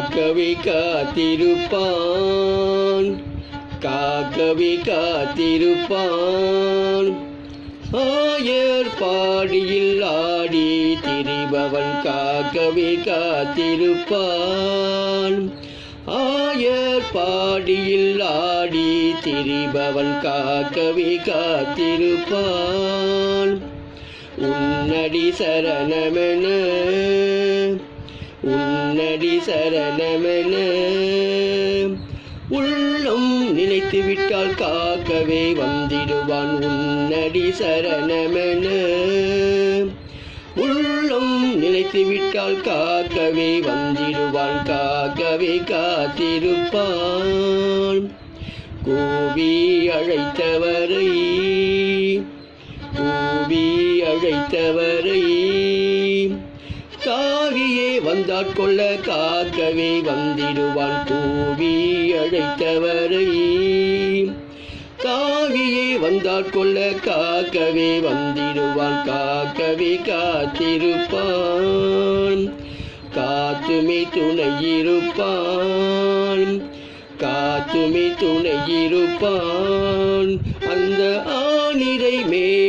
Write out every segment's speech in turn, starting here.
காக்கவே காத்திருப்பான். காக்கவே காத்திருப்பான். ஆயர் பாடியில் ஆடி திரிபவன் காக்கவே காத்திருப்பான். ஆயர் பாடியில் ஆடி திரிபவன் காக்கவே காத்திருப்பான். உன்னடி சரணமென உன் சரணடி சரணமென. உள்ளம் நினைத்து விட்டால் காக்கவே வந்திடுவான் உன்னடி சரணமென. உள்ளம் நினைத்து விட்டால் காக்கவே வந்திடுவான் காக்கவே காத்திருப்பான். கூவி அழைத்தவரை கூவி அழைத்தவரை. வந்தாட்கொள்ள காக்கவே வந்திடுவான். கூவி அழைத்தவரை காவியே வந்தாட்கொள்ள காக்கவே வந்திடுவான். காக்கவே காத்திருப்பான். காத்துமே துணையிருப்பான். காத்துமே துணையிருப்பான். அந்த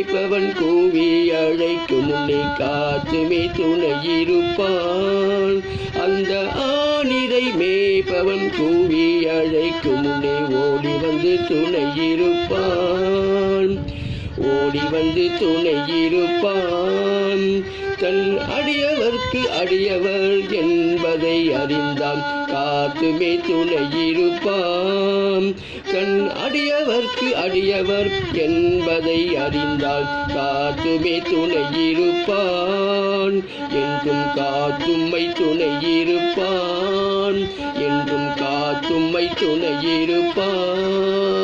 அழைப்பவன் கூவி அழைக்கும் முன்னே காத்துமே துணையிருப்பான். அந்த ஆணிரை மேய்ப்பவன் கூவி அழைக்கும் உன்னை ஓடி வந்து துணையிருப்பான். ஓடி வந்து துணையிருப்பான். தன் அடியவர்க்கு அடியவர் என்பதை அறிந்தான். காத்துமே துணையிருப்பான். தன் அடியவர்க்கு அடியவர் என்பதை அறிந்தால் காத்துமே துணையிருப்பான். என்றும் காத்தும்மை துணையிருப்பான். என்றும் காத்தும்மை துணையிருப்பான்.